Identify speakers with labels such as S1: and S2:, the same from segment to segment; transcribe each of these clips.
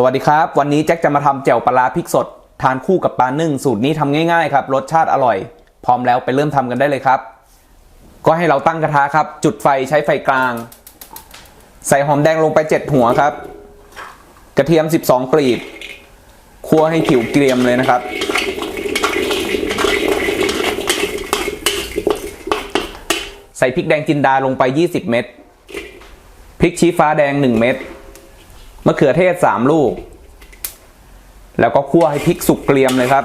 S1: สวัสดีครับ วันนี้แจ็คจะมาทำแจ่วปลาพริกสด ทานคู่กับปลานึ่งสูตรนี้ทำง่ายๆครับรสชาติอร่อย พร้อมแล้วไปเริ่มทำกันได้เลยครับ ก็ให้เราตั้งกระทะครับ จุดไฟใช้ไฟกลาง ใส่หอมแดงลงไป7หัวครับ กระเทียม 12กลีบคั่วให้ผิวเกรียมเลยนะครับ ใส่พริกแดงจินดาลงไป 20 เม็ดพริกชี้ฟ้าแดง 1 เม็ด มะเขือเทศ3ลูก แล้วก็คั่วให้พริกสุกเกรียมเลยครับ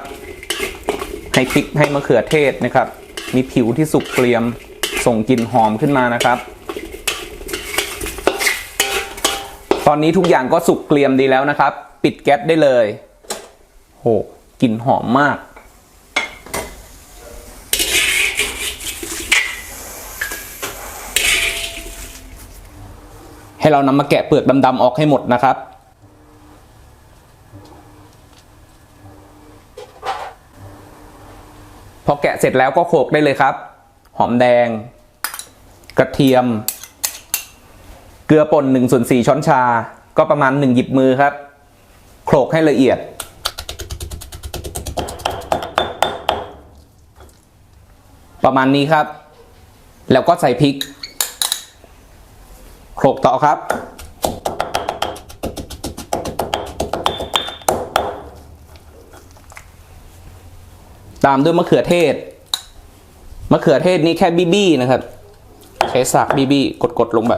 S1: ให้พริกให้มะเขือเทศนะครับ มีผิวที่สุกเกรียม ส่งกลิ่นหอมขึ้นมานะครับ ตอนนี้ทุกอย่างก็สุกเกรียมดีแล้วนะครับ ปิดแก๊สได้เลยโหกลิ่นหอมมาก ให้เรานำมาแกะเปลือกดำๆออกให้หมดนะครับ พอแกะเสร็จแล้วก็โขลกได้เลยครับ หอมแดง กระเทียม เกลือป่น1ส่วน4ช้อนชา ก็ประมาณ 1 หยิบมือครับ โขลกให้ละเอียดประมาณนี้ครับ แล้วก็ใส่พริก โขลกต่อครับ ตามด้วยมะเขือเทศ มะเขือเทศนี่แค่บีบี้นะครับ ใช้สากบีบี้กดๆลงไป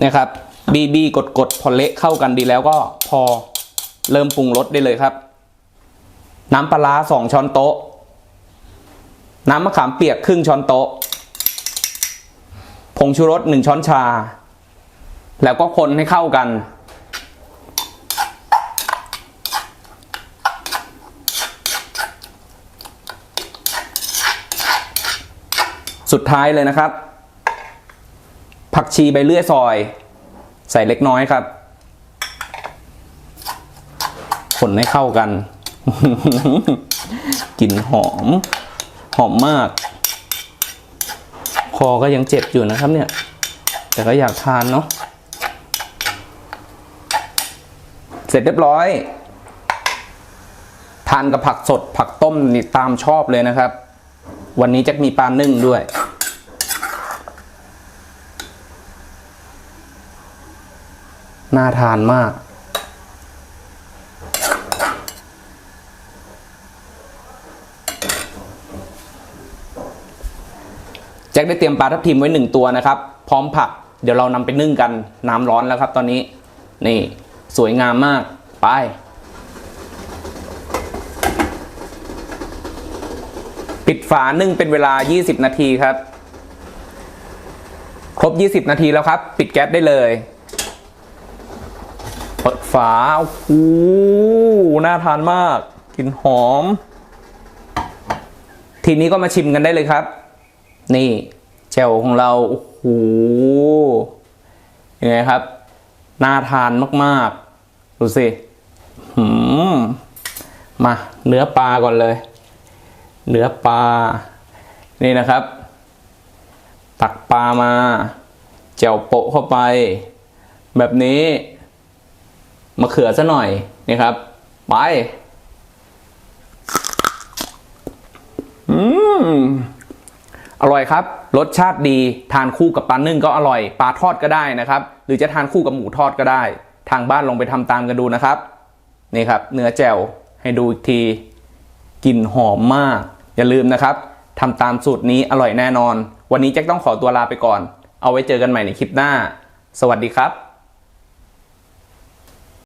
S1: นี่ยครับบีบีกดกดๆพอเละเข้ากันดีแล้วก็พอเริ่มปรุงรสได้เลยครับ น้ำปลาสองช้อนโต๊ะ น้ำมะขามเปียกครึ่งช้อนโต๊ะ ผงชูรสหนึ่งช้อนชา แล้วก็คนให้เข้ากัน สุดท้ายเลยนะครับ ผักชีใบเลื่อยซอย ใส่เล็กน้อยครับคนให้เข้ากันกลิ่นหอม หอมมาก คอก็ยังเจ็บอยู่นะครับเนี่ย แต่ก็อยากทานเนาะเสร็จเรียบร้อย ทานกับผักสดผักต้มนี่ตามชอบเลยนะครับ วันนี้จะมีปลานึ่งด้วยน่าทานมาก แจ็คได้เตรียมปลาทับทิมไว้หนึ่งตัวนะครับ พร้อมผัก เดี๋ยวเรานำไปนึ่งกันน้ำร้อนแล้วครับ ตอนนี้นี่สวยงามมากไปปิดฝานึ่งเป็นเวลา 20 นาทีครับ ครบ 20 นาทีแล้วครับ ปิดแก๊สได้เลยเปิดฝาโอ้โหน่าทานมากกลิ่นหอม ทีนี้ก็มาชิมกันได้เลยครับ นี่แจ่วของเรา โอ้โหยังไงครับ น่าทานมาก ๆ ดูสิหืมมาเนื้อปลาก่อนเลย เนื้อปลา นี่นะครับ ตักปลามา แจ่วโปะเข้าไป แบบนี้มะเขือซะหน่อยนี่ครับ ไป อืม อร่อยครับ รสชาติดีทานคู่กับปลานึ่งก็อร่อย ปลาทอดก็ได้นะครับ หรือจะทานคู่กับหมูทอดก็ได้ ทางบ้านลองไปทำตามกันดูนะครับ นี่ครับ เนื้อแจ่วให้ดูอีกทีกลิ่นหอมมาก อย่าลืมนะครับทำตามสูตรนี้อร่อยแน่นอน วันนี้แจ็คต้องขอตัวลาไปก่อน เอาไว้เจอกันใหม่ในคลิปหน้า สวัสดีครับ